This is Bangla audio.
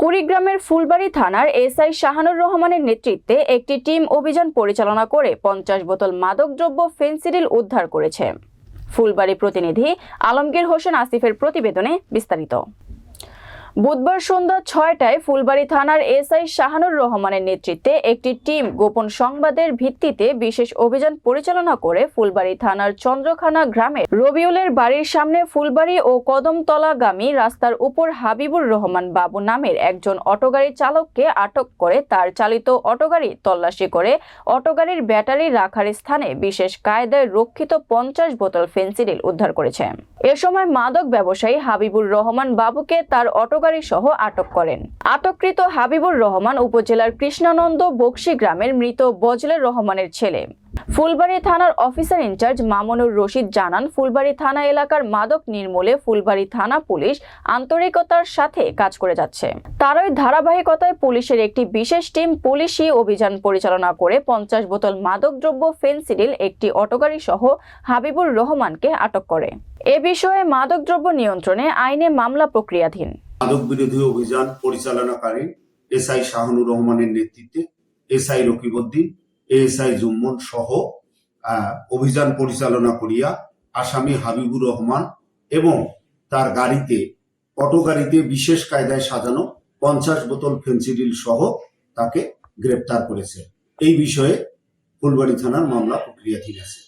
কুড়িগ্রামের ফুলবাড়ি থানার এসআই শাহানুর রহমানের নেতৃত্বে একটি টিম অভিযান পরিচালনা করে পঞ্চাশ বোতল মাদকদ্রব্য ফেন্সিডিল উদ্ধার করেছে। ফুলবাড়ি প্রতিনিধি আলমগীর হোসেন আসিফের প্রতিবেদনে বিস্তারিত। বুধবার সন্ধ্যা ছয়টায় ফুলবাড়ি থানার এসআই শাহানুর রহমানের নেতৃত্বে একটি টিম গোপন সংবাদের ভিত্তিতে বিশেষ অভিযান পরিচালনা করে ফুলবাড়ি থানার চন্দ্রখানা গ্রামে রবিউলের বাড়ির সামনে ফুলবাড়ি ও কদমতলাগামী রাস্তার উপর হাবিবুর রহমান বাবু নামের একজন অটোগাড়ি চালককে আটক করে তার চালিত অটোগাড়ি তল্লাশি করে। অটোগাড়ির ব্যাটারি রাখার স্থানে বিশেষ কায়দায় রক্ষিত পঞ্চাশ বোতল ফেন্সিডিল উদ্ধার করেছে। এ সময় মাদক ব্যবসায়ী হাবিবুর রহমান বাবুকে তার অটোগাড়ি সহ আটক করেন। আটককৃত হাবিবুর রহমান উপজেলার কৃষ্ণানন্দ বক্সি গ্রামের মৃত বজলের রহমানের ছেলে। ফুলবাড়ি থানার অফিসার ইনচার্জ মামুনুর রশিদ জানান, ফুলবাড়ি থানা এলাকার মাদক নির্মূলে ফুলবাড়ি থানা পুলিশ আন্তরিকতার সাথে কাজ করে যাচ্ছে। তারই ধারাবাহিকতায় পুলিশের একটি বিশেষ টিম পুলিশি অভিযান পরিচালনা করে পঞ্চাশ বোতল মাদকদ্রব্য, ফেন্সিডিল, একটি অটোগাড়ি সহ হাবিবুর রহমানকে আটক করে। এ বিষয়ে মাদকদ্রব্য নিয়ন্ত্রণে আইনে মামলা প্রক্রিয়াধীন। মাদক বিরোধী অভিযান পরিচালনাকারী এসআই শাহানুর রহমানের নেতৃত্বে S SI Rakibuddin, ASI Jumman সহ অভিযান পরিচালনা করিয়া আসামি হাবিবুর রহমান এবং তার গাড়িতে, অটো গাড়িতে বিশেষ কায়দায় সাজানো পঞ্চাশ বোতল ফেন্সিডিল সহ তাকে গ্রেপ্তার করেছে। এই বিষয়ে ফুলবাড়ি থানার মামলা প্রক্রিয়াধীন আছে।